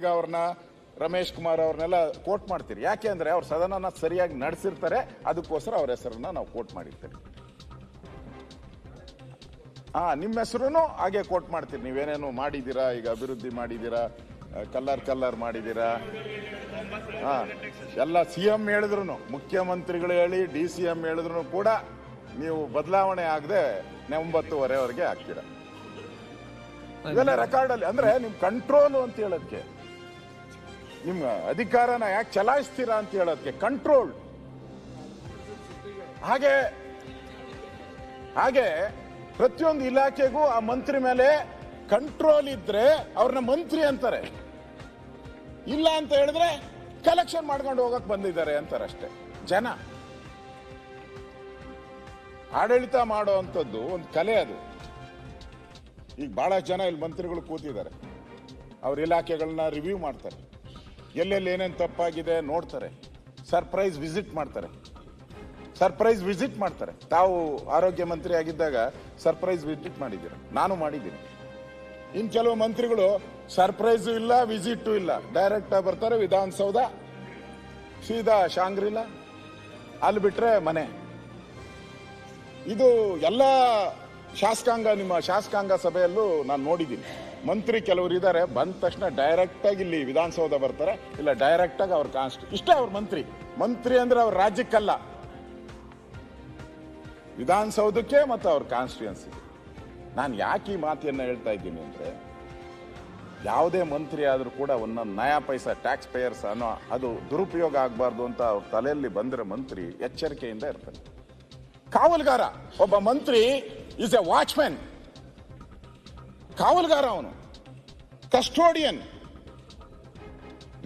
ಈಗ ಅವ್ರನ್ನ ರಮೇಶ್ ಕುಮಾರ್ ಅವ್ರನ್ನೆಲ್ಲ ಕೋಟ್ ಮಾಡ್ತೀರಿ. ಯಾಕೆ ಅಂದ್ರೆ ಅವ್ರ ಸದನನ ಸರಿಯಾಗಿ ನಡೆಸಿರ್ತಾರೆ, ಅದಕ್ಕೋಸ್ಕರ ಅವ್ರ ಹೆಸರನ್ನ ನಾವು ಕೋಟ್ ಮಾಡಿರ್ತೀರಿ. ಹಾ ನಿಮ್ಮ ಹೆಸರು ಹಾಗೆ ಕೋಟ್ ಮಾಡ್ತೀರಿ. ನೀವೇನೇನು ಮಾಡಿದ್ದೀರಾ, ಈಗ ಅಭಿವೃದ್ಧಿ ಮಾಡಿದ್ದೀರಾ ಕಲ್ಲರ್ ಕಲ್ಲರ್ ಮಾಡಿದ್ದೀರಾ? ಹಾ ಎಲ್ಲ ಸಿ ಎಂ ಹೇಳಿದ್ರು ಮುಖ್ಯಮಂತ್ರಿಗಳು ಹೇಳಿ, ಡಿ ಸಿ ಎಂ ಹೇಳಿದ್ರು ಕೂಡ ನೀವು ಬದಲಾವಣೆ ಆಗದೆ ಒಂಬತ್ತುವರೆವರೆಗೆ ಆಗ್ತೀರಾ? ಇದೆಲ್ಲ ರೆಕಾರ್ಡ್ ಅಲ್ಲಿ. ಅಂದ್ರೆ ನಿಮ್ ಕಂಟ್ರೋಲ್ ಅಂತ ಹೇಳೋದಕ್ಕೆ ನಿಮ್ಮ ಅಧಿಕಾರನ ಯಾಕೆ ಚಲಾಯಿಸ್ತೀರಾ ಅಂತ ಹೇಳೋದಕ್ಕೆ ಕಂಟ್ರೋಲ್ ಹಾಗೆ ಹಾಗೆ ಪ್ರತಿಯೊಂದು ಇಲಾಖೆಗೂ ಆ ಮಂತ್ರಿ ಮೇಲೆ ಕಂಟ್ರೋಲ್ ಇದ್ರೆ ಅವ್ರನ್ನ ಮಂತ್ರಿ ಅಂತಾರೆ. ಇಲ್ಲ ಅಂತ ಹೇಳಿದ್ರೆ ಕಲೆಕ್ಷನ್ ಮಾಡ್ಕೊಂಡು ಹೋಗಕ್ ಬಂದಿದ್ದಾರೆ ಅಂತಾರೆ ಅಷ್ಟೇ ಜನ. ಆಡಳಿತ ಮಾಡೋ ಅಂಥದ್ದು ಒಂದು ಕಲೆ ಅದು. ಈಗ ಬಹಳ ಜನ ಇಲ್ಲಿ ಮಂತ್ರಿಗಳು ಕೂತಿದ್ದಾರೆ. ಅವ್ರ ಇಲಾಖೆಗಳನ್ನ ರಿವ್ಯೂ ಮಾಡ್ತಾರೆ. ಎಲ್ಲೆಲ್ಲಿ ಏನೇನು ತಪ್ಪಾಗಿದೆ ನೋಡ್ತಾರೆ. ಸರ್ಪ್ರೈಸ್ ವಿಸಿಟ್ ಮಾಡ್ತಾರೆ. ಸರ್ಪ್ರೈಸ್ ವಿಸಿಟ್ ಮಾಡ್ತಾರೆ. ತಾವು ಆರೋಗ್ಯ ಮಂತ್ರಿ ಆಗಿದ್ದಾಗ ಸರ್ಪ್ರೈಸ್ ವಿಸಿಟ್ ಮಾಡಿದ್ದೀರ. ನಾನು ಮಾಡಿದ್ದೀನಿ. ಇನ್ನು ಕೆಲವು ಮಂತ್ರಿಗಳು ಸರ್ಪ್ರೈಸ್ ಇಲ್ಲ, ವಿಸಿಟು ಇಲ್ಲ. ಡೈರೆಕ್ಟ್ ಬರ್ತಾರೆ, ವಿಧಾನಸೌಧ. ಸೀದಾ ಶಾಂಗ್ರಿಲಾ. ಅಲ್ಲಿ ಬಿಟ್ರೆ ಮನೆ. ಇದು ಎಲ್ಲ ಶಾಸಕಾಂಗ, ನಿಮ್ಮ ಶಾಸಕಾಂಗ ಸಭೆಯಲ್ಲೂ ನಾನು ನೋಡಿದ್ದೀನಿ. ಮಂತ್ರಿ ಕೆಲವರು ಇದ್ದಾರೆ ಬಂದ ತಕ್ಷಣ ಡೈರೆಕ್ಟ್ ಆಗಿ ಇಲ್ಲಿ ವಿಧಾನಸೌಧ ಬರ್ತಾರೆ. ಇಲ್ಲ ಡೈರೆಕ್ಟ್ ಆಗಿ ಅವ್ರ ಕಾನ್ಸ್ಟ್, ಇಷ್ಟೇ ಅವ್ರ ಮಂತ್ರಿ. ಮಂತ್ರಿ ಅಂದ್ರೆ ಅವ್ರ ರಾಜ್ಯಕ್ಕಲ್ಲ. ವಿಧಾನಸೌಧಕ್ಕೆ ಮತ್ತು ಅವ್ರ ಕಾನ್ಸ್ಟಿಟ್ಯೂನ್ಸಿ ನಾನು ಯಾಕೆ ಈ ಮಾತಿಯನ್ನು ಹೇಳ್ತಾ ಇದ್ದೀನಿ ಅಂದರೆ, ಯಾವುದೇ ಮಂತ್ರಿ ಆದರೂ ಕೂಡ ಒಂದೊಂದು ನಯಾ ಪೈಸಾ ಟ್ಯಾಕ್ಸ್ ಪೇಯರ್ಸ್ ಅನ್ನೋ ಅದು ದುರುಪಯೋಗ ಆಗಬಾರ್ದು ಅಂತ ಅವ್ರ ತಲೆಯಲ್ಲಿ ಬಂದರೆ ಮಂತ್ರಿ ಎಚ್ಚರಿಕೆಯಿಂದ ಇರ್ತಾರೆ. ಕಾವಲುಗಾರ, ಒಬ್ಬ ಮಂತ್ರಿ ಇಸ್ ಎ ವಾಚ್ಮ್ಯಾನ್ ಕಾವಲ್ಗಾರ ಅವನು ಕಸ್ಟೋಡಿಯನ್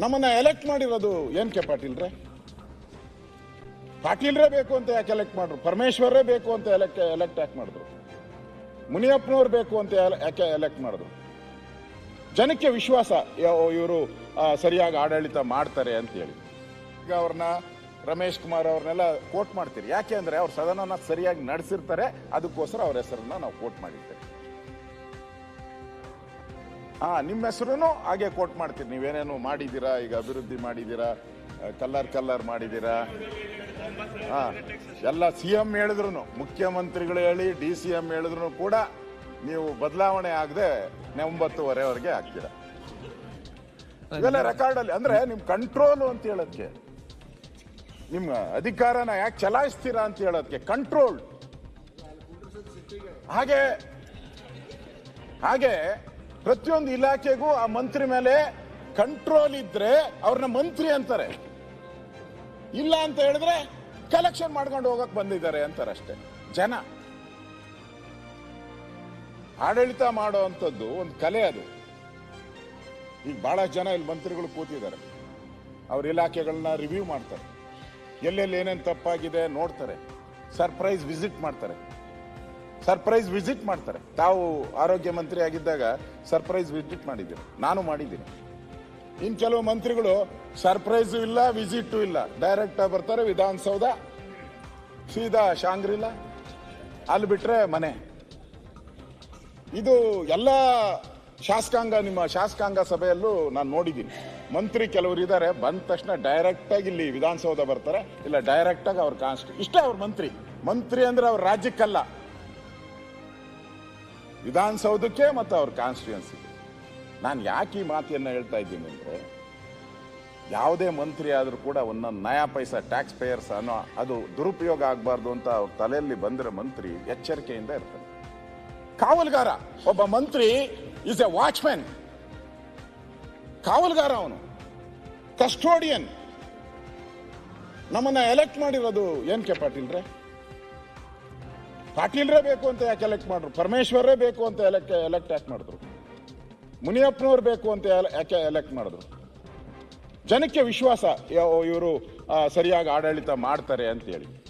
ನಮ್ಮನ್ನ ಎಲೆಕ್ಟ್ ಮಾಡಿರೋದು ಏನ್ ಕೆ ಪಾಟೀಲ್ರೆ ಪಾಟೀಲ್ರೇ ಬೇಕು ಅಂತ ಯಾಕೆ ಎಲೆಕ್ಟ್ ಮಾಡ್ರು? ಪರಮೇಶ್ವರೇ ಬೇಕು ಅಂತ ಎಲೆಕ್ಟ್ ಎಲೆಕ್ಟ್ ಯಾಕೆ ಮಾಡಿದ್ರು? ಮುನಿಯಪ್ಪನವ್ರು ಬೇಕು ಅಂತ ಯಾಕೆ ಎಲೆಕ್ಟ್ ಮಾಡಿದ್ರು? ಜನಕ್ಕೆ ವಿಶ್ವಾಸ ಇವರು ಸರಿಯಾಗಿ ಆಡಳಿತ ಮಾಡ್ತಾರೆ ಅಂತ ಹೇಳಿ. ಈಗ ಅವ್ರನ್ನ ರಮೇಶ್ ಕುಮಾರ್ ಅವ್ರನ್ನೆಲ್ಲ ಕೋಟ್ ಮಾಡ್ತೀರಿ. ಯಾಕೆ ಅಂದ್ರೆ ಅವ್ರ ಸದನನ ಸರಿಯಾಗಿ ನಡೆಸಿರ್ತಾರೆ ಅದಕ್ಕೋಸ್ಕರ ಅವ್ರ ಹೆಸರನ್ನ ನಾವು ಕೋಟ್ ಮಾಡಿರ್ತೇವೆ. ಹಾ ನಿಮ್ಮ ಹೆಸರು ಹಾಗೆ ಕೋಟ್ ಮಾಡ್ತೀರಿ. ನೀವೇನೇನು ಮಾಡಿದ್ದೀರಾ ಈಗ ಅಭಿವೃದ್ಧಿ ಮಾಡಿದ್ದೀರಾ ಕಲ್ಲರ್ ಕಲ್ಲರ್ ಮಾಡಿದ್ದೀರಾ? ಹಾ ಎಲ್ಲ ಸಿ ಎಂ ಹೇಳಿದ್ರು ಮುಖ್ಯಮಂತ್ರಿಗಳು ಹೇಳಿ ಡಿ ಸಿ ಎಂ ಹೇಳಿದ್ರು ಕೂಡ ನೀವು ಬದಲಾವಣೆ ಆಗದೆ ಒಂಬತ್ತುವರೆವರೆಗೆ ಆಗ್ತೀರಾ? ಇವೆಲ್ಲ ರೆಕಾರ್ಡ್ ಅಲ್ಲಿ. ಅಂದ್ರೆ ನಿಮ್ ಕಂಟ್ರೋಲ್ ಅಂತ ಹೇಳೋದಕ್ಕೆ ನಿಮ್ಮ ಅಧಿಕಾರನ ಯಾಕೆ ಚಲಾಯಿಸ್ತೀರಾ ಅಂತ ಹೇಳೋದಕ್ಕೆ ಕಂಟ್ರೋಲ್ ಹಾಗೆ ಹಾಗೆ ಪ್ರತಿಯೊಂದು ಇಲಾಖೆಗೂ ಆ ಮಂತ್ರಿ ಮೇಲೆ ಕಂಟ್ರೋಲ್ ಇದ್ರೆ ಅವ್ರನ್ನ ಮಂತ್ರಿ ಅಂತಾರೆ. ಇಲ್ಲ ಅಂತ ಹೇಳಿದ್ರೆ ಕಲೆಕ್ಷನ್ ಮಾಡ್ಕೊಂಡು ಹೋಗಕ್ ಬಂದಿದ್ದಾರೆ ಅಂತಾರೆ ಅಷ್ಟೇ ಜನ. ಆಡಳಿತ ಮಾಡೋ ಅಂಥದ್ದು ಒಂದು ಕಲೆ ಅದು. ಈಗ ಬಹಳ ಜನ ಇಲ್ಲಿ ಮಂತ್ರಿಗಳು ಕೂತಿದ್ದಾರೆ. ಅವ್ರ ಇಲಾಖೆಗಳನ್ನ ರಿವ್ಯೂ ಮಾಡ್ತಾರೆ. ಎಲ್ಲೆಲ್ಲಿ ಏನೇನು ತಪ್ಪಾಗಿದೆ ನೋಡ್ತಾರೆ. ಸರ್ಪ್ರೈಸ್ ವಿಸಿಟ್ ಮಾಡ್ತಾರೆ. ಸರ್ಪ್ರೈಸ್ ವಿಸಿಟ್ ಮಾಡ್ತಾರೆ. ತಾವು ಆರೋಗ್ಯ ಮಂತ್ರಿ ಆಗಿದ್ದಾಗ ಸರ್ಪ್ರೈಸ್ ವಿಸಿಟ್ ಮಾಡಿದ್ದೀರಿ. ನಾನು ಮಾಡಿದ್ದೀನಿ. ಇನ್ನು ಕೆಲವು ಮಂತ್ರಿಗಳು ಸರ್ಪ್ರೈಸು ಇಲ್ಲ, ವಿಸಿಟು ಇಲ್ಲ. ಡೈರೆಕ್ಟ್ ಆಗಿ ಬರ್ತಾರೆ, ವಿಧಾನಸೌಧ. ಸೀದಾ ಶಾಂಗ್ರಿಲ್ಲ ಅಲ್ಲಿ ಬಿಟ್ರೆ ಮನೆ. ಇದು ಎಲ್ಲ ಶಾಸಕಾಂಗ, ನಿಮ್ಮ ಶಾಸಕಾಂಗ ಸಭೆಯಲ್ಲೂ ನಾನು ನೋಡಿದ್ದೀನಿ. ಮಂತ್ರಿ ಕೆಲವರು ಇದ್ದಾರೆ ಬಂದ ತಕ್ಷಣ ಡೈರೆಕ್ಟ್ ಆಗಿ ಇಲ್ಲಿ ವಿಧಾನಸೌಧ ಬರ್ತಾರೆ. ಇಲ್ಲ ಡೈರೆಕ್ಟ್ ಆಗಿ ಅವ್ರ ಕಾನ್ಸ್ಟ್ ಇಷ್ಟೇ ಅವ್ರ ಮಂತ್ರಿ. ಮಂತ್ರಿ ಅಂದ್ರೆ ಅವ್ರ ರಾಜ್ಯಕ್ಕಲ್ಲ. ವಿಧಾನಸೌಧಕ್ಕೆ ಮತ್ತು ಅವ್ರ ಕಾನ್ಸ್ಟಿಟ್ಯೂನ್ಸಿ ನಾನು ಯಾಕೆ ಈ ಮಾತಿಯನ್ನು ಹೇಳ್ತಾ ಇದ್ದೀನಿ ಅಂದ್ರೆ, ಯಾವುದೇ ಮಂತ್ರಿ ಆದರೂ ಕೂಡ ಒಂದೊಂದು ನಯಾ ಪೈಸಾ ಟ್ಯಾಕ್ಸ್ ಪೇಯರ್ಸ್ ಅನ್ನೋ, ಅದು ದುರುಪಯೋಗ ಆಗಬಾರ್ದು ಅಂತ ಅವ್ರ ತಲೆಯಲ್ಲಿ ಬಂದಿರೋ ಮಂತ್ರಿ ಎಚ್ಚರಿಕೆಯಿಂದ ಇರ್ತಾರೆ. ಕಾವಲುಗಾರ, ಒಬ್ಬ ಮಂತ್ರಿ ಇಸ್ ಎ ವಾಚ್ಮ್ಯಾನ್ ಕಾವಲ್ಗಾರ ಅವನು ಕಸ್ಟೋಡಿಯನ್ ನಮ್ಮನ್ನ ಎಲೆಕ್ಟ್ ಮಾಡಿರೋದು ಏನ್ ಕೆ ಪಾಟೀಲ್ರೆ ಪಾಟೀಲ್ರೇ ಬೇಕು ಅಂತ ಯಾಕೆ ಎಲೆಕ್ಟ್ ಮಾಡಿದ್ರು ಪರಮೇಶ್ವರೇ ಬೇಕು ಅಂತ ಎಲೆಕ್ಟ್ ಎಲೆಕ್ಟ್ ಯಾಕೆ ಮಾಡಿದ್ರು? ಮುನಿಯಪ್ಪನವ್ರು ಬೇಕು ಅಂತ ಯಾಕೆ ಎಲೆಕ್ಟ್ ಮಾಡಿದ್ರು? ಜನಕ್ಕೆ ವಿಶ್ವಾಸ ಇವರು ಸರಿಯಾಗಿ ಆಡಳಿತ ಮಾಡ್ತಾರೆ ಅಂತ ಹೇಳಿ.